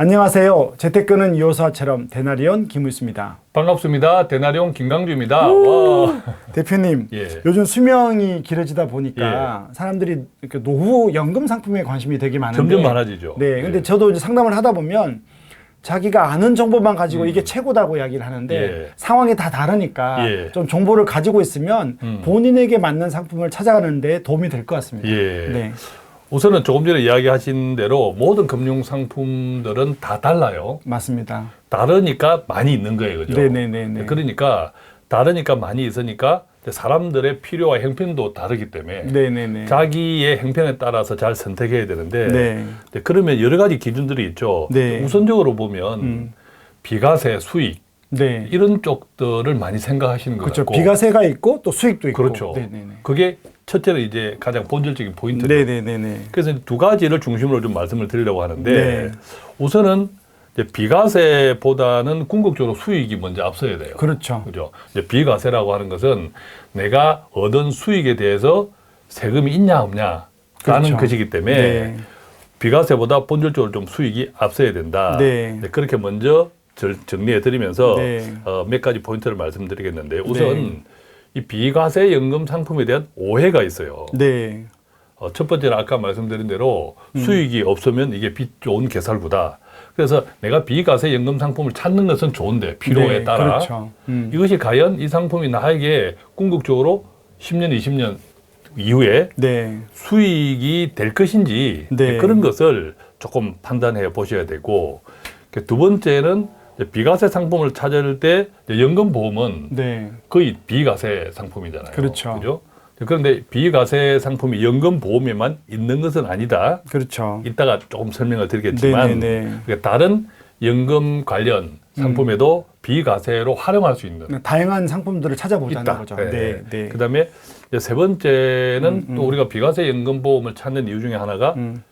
안녕하세요. 재테크는 이호사처럼 대나리온 김우수입니다. 반갑습니다. 대나리온 김강주입니다. 와. 대표님, 예. 요즘 수명이 길어지다 보니까 사람들이 이렇게 노후 연금 상품에 관심이 되게 많은데 점점 많아지죠. 네, 근데 예. 저도 이제 상담을 하다 보면 자기가 아는 정보만 가지고 이게 최고다고 이야기를 하는데 음. 예. 상황이 다 다르니까 예. 좀 정보를 가지고 있으면 음. 본인에게 맞는 상품을 찾아가는데 도움이 될 것 같습니다. 예. 네, 우선은 조금 전에 이야기하신 대로 모든 금융 상품들은 다 달라요. 맞습니다. 다르니까 많이 있는 거예요. 그죠? 네네네네. 그러니까 다르니까 많이 있으니까 사람들의 필요와 형편도 다르기 때문에 네네네. 자기의 형편에 따라서 잘 선택해야 되는데 네. 네, 그러면 여러 가지 기준들이 있죠. 네. 우선적으로 보면 음. 비과세, 수익 네. 이런 쪽들을 많이 생각하시는 것 그렇죠. 비과세가 있고 또 수익도 있고. 그렇죠. 네네네. 그게 첫째로 이제 가장 본질적인 포인트죠. 네네네네. 그래서 두 가지를 중심으로 좀 말씀을 드리려고 하는데 네. 우선은 비과세보다는 궁극적으로 수익이 먼저 앞서야 돼요. 그렇죠. 그죠? 이제 비과세라고 하는 것은 내가 얻은 수익에 대해서 세금이 있냐 없냐 라는 그렇죠. 것이기 때문에 네. 비과세보다 본질적으로 좀 수익이 앞서야 된다. 네. 그렇게 먼저 절- 정리해 드리면서 네. 어, 몇 가지 포인트를 말씀드리겠는데 우선 네. 이 비과세 연금 상품에 대한 오해가 있어요. 네. 어, 첫 번째는 아까 말씀드린 대로 수익이 없으면 이게 빚 좋은 개살구다. 그래서 내가 비과세 연금 상품을 찾는 것은 좋은데 필요에 네, 따라 그렇죠. 음. 이것이 과연 이 상품이 나에게 궁극적으로 10년, 20년 이후에 네. 수익이 될 것인지 네. 그런 것을 조금 판단해 보셔야 되고 그두 번째는 이제 비과세 상품을 찾을 때 이제 연금 보험은 네. 거의 비과세 상품이잖아요. 그렇죠. 그죠? 그런데 비과세 상품이 연금 보험에만 있는 것은 아니다. 그렇죠. 이따가 조금 설명을 드리겠지만 네네네. 그러니까 다른 연금 관련 상품에도 비과세로 활용할 수 있는 다양한 상품들을 찾아보자는 있다. 거죠. 네. 네. 네. 그다음에 세 번째는 음, 또 우리가 비과세 연금 보험을 찾는 이유 중에 하나가 음.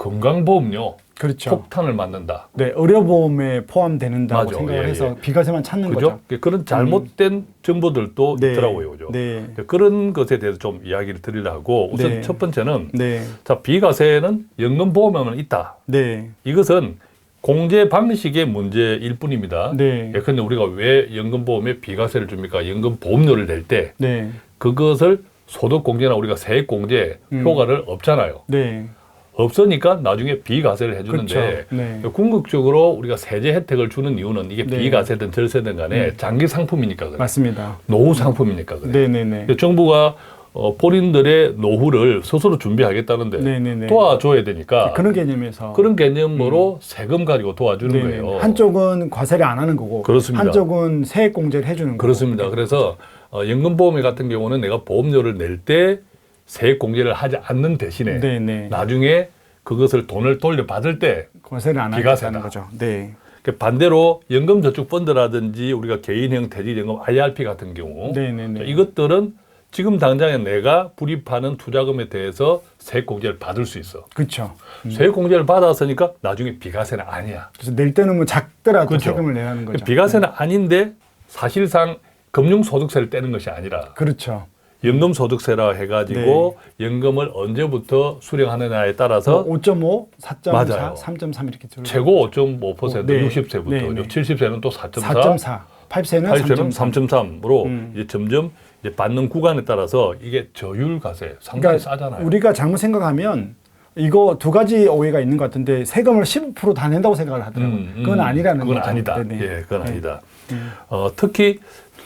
건강보험료 그렇죠. 폭탄을 맞는다. 네. 의료보험에 포함되는다고 맞아. 생각을 예, 해서 예. 비과세만 찾는 그죠? 거죠. 그런 잘못된 정보들도 네. 있더라고요. 그죠? 네. 그런 것에 대해서 좀 이야기를 드리려 하고 우선 네. 첫 번째는 네. 자 비과세는 연금보험에만 있다. 네. 이것은 공제 방식의 문제일 뿐입니다. 네. 예, 근데 우리가 왜 연금보험에 비과세를 줍니까? 연금보험료를 낼때 네. 그것을 소득공제나 우리가 세액공제 음. 효과를 없잖아요. 네. 없으니까 나중에 비과세를 해주는데 그렇죠. 네. 궁극적으로 우리가 세제 혜택을 주는 이유는 이게 네. 비과세든 절세든 간에 장기 상품이니까 그래. 맞습니다. 노후 상품이니까 그래. 네, 네, 네. 그래서 정부가 어, 본인들의 노후를 스스로 준비하겠다는데 네, 네, 네. 도와줘야 되니까 그런 개념에서 그런 개념으로 세금 가지고 도와주는 네, 네. 거예요. 한쪽은 과세를 안 하는 거고 그렇습니다. 한쪽은 세액 공제를 해주는 거고 그렇습니다. 그래서 어, 연금보험에 같은 경우는 내가 보험료를 낼때 세액 공제를 하지 않는 대신에 네, 네. 나중에 그것을 돈을 돌려받을 때 과세를 안 비과세다. 하겠다는 거죠. 네. 그 반대로 연금저축펀드라든지 우리가 개인형 퇴직연금 IRP 같은 경우 네, 네, 네. 이것들은 지금 당장에 내가 불입하는 투자금에 대해서 세액 공제를 받을 수 있어. 그렇죠. 세액 공제를 받았으니까 나중에 비과세는 아니야. 그래서 낼 때는 뭐 작더라도 그렇죠. 세금을 내라는 거죠. 비과세는 아닌데 사실상 금융소득세를 떼는 것이 아니라 그렇죠. 연금 소득세라 해가지고 연금을 언제부터 수령하느냐에 따라서 5.5, 4.4, 맞아요. 3.3 이렇게 들어. 최고 5.5% 네. 60세부터 네, 네. 70세는 또 4.4, 4.4, 8세는 80세는 3.3. 3.3 으로 음. 이제 점점 이제 받는 구간에 따라서 이게 저율 과세 상당히 그러니까 싸잖아요. 우리가 잘못 생각하면 이거 두 가지 오해가 있는 것 같은데 세금을 15%다 낸다고 생각을 하더라고요. 음, 음. 그건 아니라는 그건 거죠. 아니다. 네 네. 예, 그건 네. 아니다. 어, 특히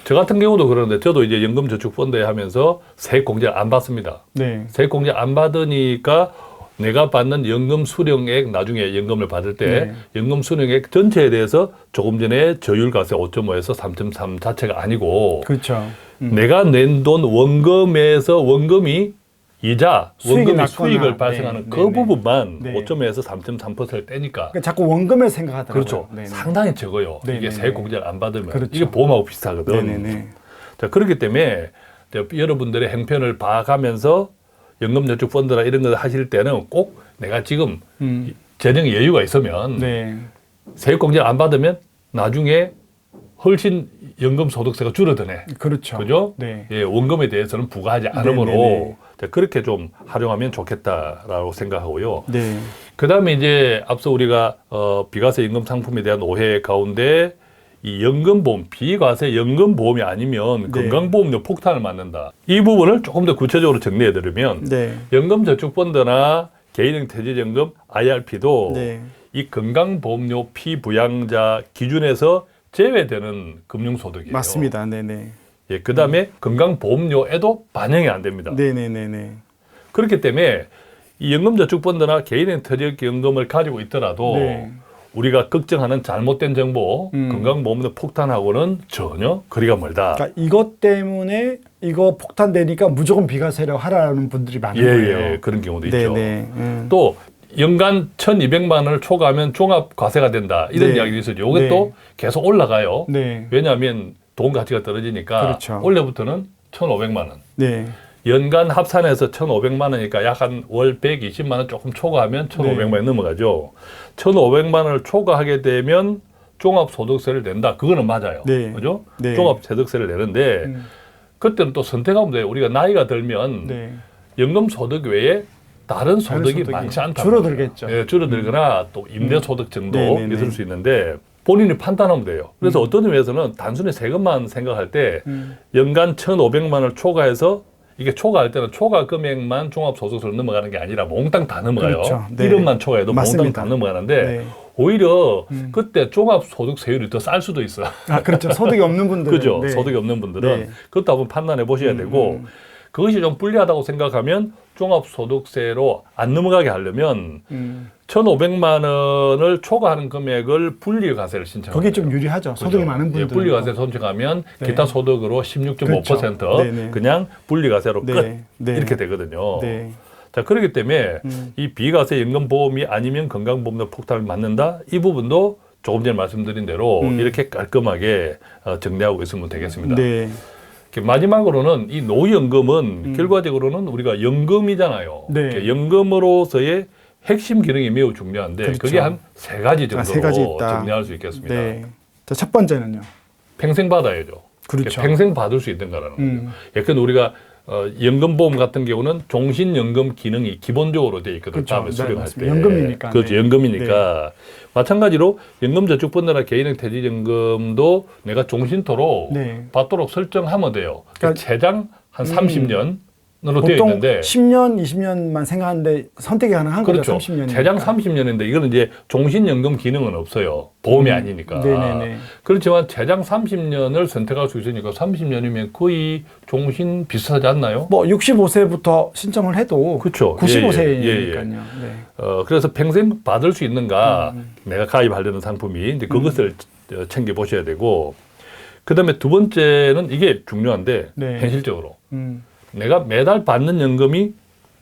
저 같은 경우도 그러는데 저도 이제 연금저축펀드에 하면서 세액 공제를 안 받습니다. 네. 세액 공제 안 받으니까 내가 받는 연금 수령액 나중에 연금을 받을 때 네. 연금 수령액 전체에 대해서 조금 전에 저율 과세 5.5에서 3.3 자체가 아니고 그렇죠. 음. 내가 낸 돈 원금에서 원금이 이자 수익이 원금이 났거나, 수익을 발생하는 네, 그 네, 네. 부분만 네. 5.5에서 3.3%를 떼니까 그러니까 자꾸 원금을 생각하더라고요. 그렇죠. 네 네. 상당히 적어요. 네, 이게 네, 세액 네. 공제를 안 받으면 그렇죠. 이게 보험하고 비슷하거든. 네 네 네. 자 그렇기 때문에 여러분들의 행편을 봐가면서 연금저축 펀드나 이런 걸 하실 때는 꼭 내가 지금 음. 재정 여유가 있으면 네. 세액 공제를 안 받으면 나중에 훨씬 연금 소득세가 줄어드네. 그렇죠. 그죠? 네. 예, 원금에 대해서는 부과하지 네, 않으므로 네, 네. 자, 그렇게 좀 활용하면 좋겠다라고 생각하고요. 네. 그 다음에 이제 앞서 우리가 어, 비과세 연금 상품에 대한 오해 가운데 이 연금보험, 비과세 연금보험이 아니면 네. 건강보험료 폭탄을 맞는다. 이 부분을 조금 더 구체적으로 정리해드리면 네. 연금저축펀드나 개인형 퇴직연금 IRP도 네. 이 건강보험료 피부양자 기준에서 제외되는 금융소득이에요. 맞습니다. 네네. 예, 그 다음에 건강보험료에도 반영이 안 됩니다. 네네네네. 그렇기 때문에 이 연금저축펀드나 개인의 퇴직연금을 가지고 있더라도 네. 우리가 걱정하는 잘못된 정보, 음. 건강보험료 폭탄하고는 전혀 거리가 멀다. 그러니까 이것 때문에 이거 폭탄 되니까 무조건 비과세를 하라는 분들이 많은 예, 거예요. 예, 그런 경우도 있죠. 네네. 음. 또 연간 1,200만 원을 초과하면 종합 과세가 된다. 이런 네. 이야기도 있어요. 이것도 네. 계속 올라가요. 네. 왜냐하면 돈 가치가 떨어지니까 그렇죠. 올해부터는 1,500만 원. 네. 연간 합산해서 1,500만 원이니까 약 한 월 120만 원 조금 초과하면 1,500만 원 넘어가죠. 1,500만 원을 초과하게 되면 종합소득세를 낸다. 그거는 맞아요. 네. 그죠? 네. 종합소득세를 내는데 음. 그때는 또 선택하면 돼요. 우리가 나이가 들면 네. 연금 소득 외에 다른 소득이 소득이 많지 않다. 줄어들겠죠. 예, 줄어들거나 또 임대 소득 정도 네, 네, 네. 있을 수 있는데 본인이 판단하면 돼요. 그래서 어떤 의미에서는 단순히 세금만 생각할 때 음. 연간 1,500만 원을 초과해서 이게 초과할 때는 초과 금액만 종합소득세로 넘어가는 게 아니라 몽땅 다 넘어가요. 그렇죠. 네. 1원만 초과해도 몽땅 맞습니다. 다 넘어가는데 네. 오히려 음. 그때 종합소득세율이 더 쌀 수도 있어요. 아 그렇죠. 소득이 없는 분들. 그죠? 소득이 없는 분들은 네. 그것도 한번 판단해 보셔야 음, 되고 음. 그것이 좀 불리하다고 생각하면 종합소득세로 안 넘어가게 하려면 음. 1,500만 원을 초과하는 금액을 분리과세를 신청해요. 거기 좀 유리하죠. 소득이 많은 분들. 예, 분리과세 선택하면 네. 기타 소득으로 16.5% 그렇죠. 네네. 그냥 분리과세로 네. 끝 네. 이렇게 되거든요. 네. 자 그렇기 때문에 음. 이 비과세 연금보험이 아니면 건강보험료 폭탄을 맞는다 이 부분도 조금 전에 말씀드린 대로 음. 이렇게 깔끔하게 어, 정리하고 있으면 되겠습니다. 네. 이렇게 마지막으로는 이 노연금은 결과적으로는 우리가 연금이잖아요. 네. 연금으로서의 핵심 기능이 매우 중요한데 그렇죠. 그게 한 세 가지 정도로 아, 세 가지 있다. 정리할 수 있겠습니다. 네. 자, 첫 번째는요. 평생 받아야죠. 그렇죠. 평생 받을 수 있는가라는 거죠. 음. 예컨대 우리가 어, 연금보험 같은 경우는 종신연금 기능이 기본적으로 돼 있거든요. 그렇죠. 다음에 네, 수령할 때. 맞습니다. 연금이니까. 그렇죠. 네. 연금이니까. 마찬가지로 연금저축펀드나 개인형 퇴직연금도 내가 종신토로 네. 받도록 설정하면 돼요. 그러니까- 최장 한 30년 으로 되어 보통 있는데 10년, 20년만 생각하는데 선택이 가능한 그렇죠. 거죠. 30년. 최장 30년인데 이거는 이제 종신연금 기능은 없어요. 보험이 음. 아니니까. 네네네. 그렇지만 최장 30년을 선택할 수 있으니까 30년이면 거의 종신 비슷하지 않나요? 뭐 65세부터 신청을 해도 그렇죠. 95세니까요. 예, 예, 예. 네. 어, 그래서 평생 받을 수 있는가 음, 내가 가입하려는 상품이 이제 그것을 어, 챙겨 보셔야 되고 그다음에 두 번째는 이게 중요한데 네. 현실적으로 음. 내가 매달 받는 연금이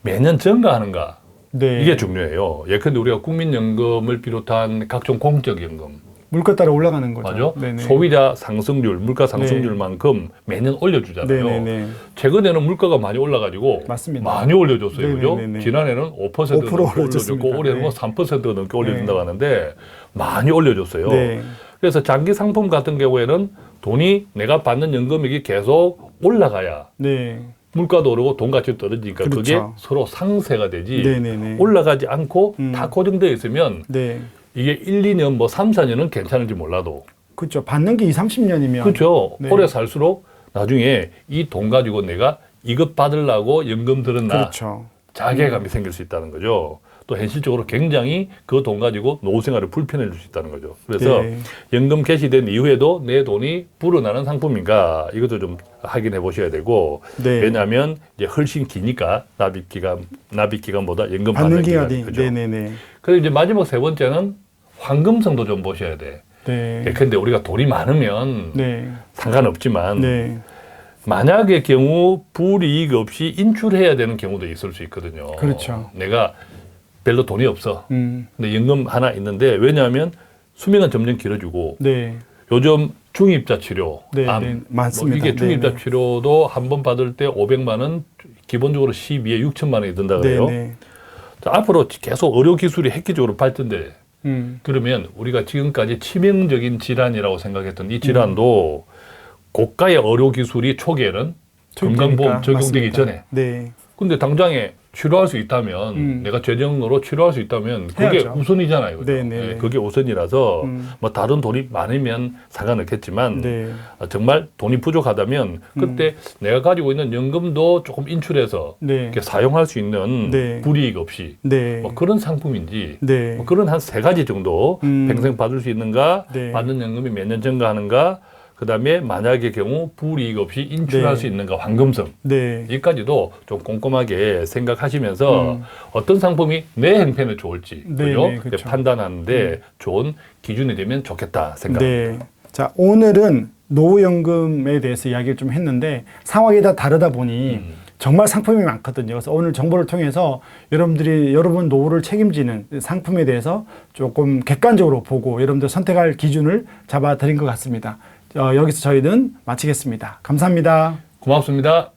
매년 증가하는가 네. 이게 중요해요. 예컨대 우리가 국민연금을 비롯한 각종 공적연금 물가 따라 올라가는 거죠. 맞죠? 네네. 소비자 상승률, 물가 상승률만큼 매년 올려주잖아요. 네네네. 최근에는 물가가 많이 올라가지고 맞습니다. 많이 올려줬어요, 그죠? 지난해는 5% 5% 넘게 올려줬고. 올해는 네. 3% 넘게 올려준다고 하는데 많이 올려줬어요. 네. 그래서 장기 상품 같은 경우에는 돈이 내가 받는 연금액이 계속 올라가야 네. 물가도 오르고 돈 가치도 떨어지니까 그게 그렇죠. 서로 상세가 되지 네네네. 올라가지 않고 음. 다 고정되어 있으면 네. 이게 1, 2년 뭐 3, 4년은 괜찮을지 몰라도 그렇죠. 받는 게 2, 30년이면 그렇죠. 네. 오래 살수록 나중에 이 돈 가지고 내가 이것 받으려고 연금 들었나 그렇죠. 자괴감이 생길 수 있다는 거죠. 또 현실적으로 굉장히 그 돈 가지고 노후 생활을 불편해질 수 있다는 거죠. 그래서 네. 연금 개시된 이후에도 내 돈이 불어나는 상품인가 이것도 좀 확인해 보셔야 되고 네. 왜냐하면 이제 훨씬 기니까 납입 기간 납입 기간보다 연금 받는 받는 기간이 그죠. 네네네. 그리고 이제 마지막 세 번째는 황금성도 좀 보셔야 돼. 네. 근데 우리가 돈이 많으면 네. 상관없지만 네. 만약의 경우 불이익 없이 인출해야 되는 경우도 있을 수 있거든요. 그렇죠. 내가 별로 돈이 없어. 음. 근데 연금 하나 있는데 왜냐하면 수명은 점점 길어지고 네. 요즘 중입자 치료, 네, 암, 네, 맞습니다. 뭐 이게 중입자 네, 네. 치료도 한 번 받을 때 500만 원 기본적으로 12에 6천만 원이 든다 그래요. 네 네. 자, 앞으로 계속 의료 기술이 획기적으로 발전돼. 음. 그러면 우리가 지금까지 치명적인 질환이라고 생각했던 이 질환도 고가의 의료 기술이 초기에는 건강보험 적용되기. 전에 네. 근데 당장에 치료할 수 있다면 음. 내가 재정으로 치료할 수 있다면 그게 해야죠. 우선이잖아요. 그죠? 네, 네, 예, 네. 그게 우선이라서 음. 뭐 다른 돈이 많으면 상관없겠지만 네. 아, 정말 돈이 부족하다면 그때 내가 가지고 있는 연금도 조금 인출해서 네. 이렇게 사용할 수 있는 네. 불이익 없이 네. 뭐 그런 상품인지 네. 뭐 그런 한 세 가지 정도 음. 평생 받을 수 있는가 네. 받는 연금이 몇 년 증가하는가 그다음에 만약의 경우 불이익 없이 인출할 네. 수 있는가 황금성 네. 여기까지도 좀 꼼꼼하게 생각하시면서 음. 어떤 상품이 내 행편에 좋을지 네, 그죠? 네, 그렇죠. 판단하는데 좋은 기준이 되면 좋겠다 생각합니다. 네. 자, 오늘은 노후연금에 대해서 이야기를 좀 했는데 상황이 다 다르다 보니 음. 정말 상품이 많거든요. 그래서 오늘 정보를 통해서 여러분들이 여러분 노후를 책임지는 상품에 대해서 조금 객관적으로 보고 여러분들 선택할 기준을 잡아 드린 것 같습니다. 어, 여기서 저희는 마치겠습니다. 감사합니다. 고맙습니다.